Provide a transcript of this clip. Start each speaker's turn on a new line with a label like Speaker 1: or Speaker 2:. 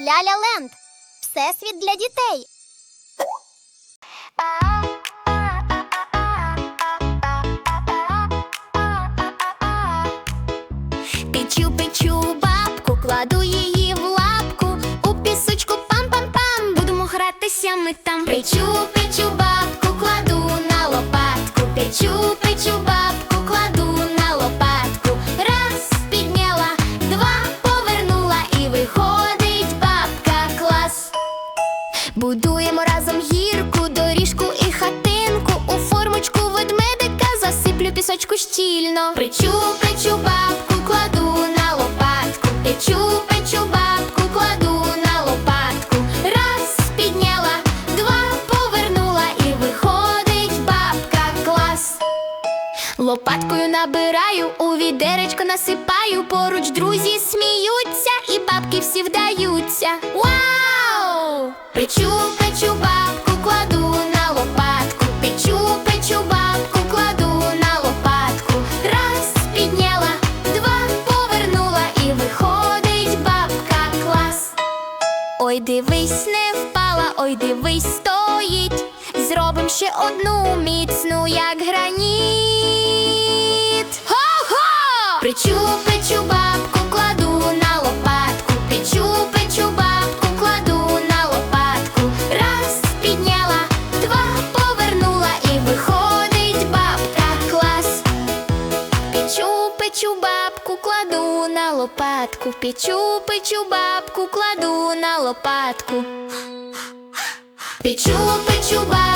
Speaker 1: Ляля Ленд. Всесвіт для дітей.
Speaker 2: Печу, печу бабку, кладу її в лапку. У пісочку пам-пам-пам, будемо гратися ми там. Печу, печу бабку, кладу на лопатку. Печу, печу бабку, Будуємо разом гірку, доріжку і хатинку. У формочку ведмедика засиплю пісочку щільно. Причу, печу бабку, кладу на лопатку. Печу, печу бабку, кладу на лопатку. Раз підняла, два повернула і виходить бабка клас. Лопаткою набираю, у відеречко насипаю, поруч друзі сміються, і бабки всі вдаються. Вау! Печу, печу бабку, кладу на лопатку. Печу, печу бабку, кладу на лопатку. Раз підняла, два повернула і виходить бабка клас. Ой, дивись, не впала, ой, дивись, стоїть. Зробим ще одну міцну, як граніт. Го-го! Причу, Печу, бабку, кладу на лопатку. Печу, печу бабку, кладу на лопатку. Печу, печу бабку,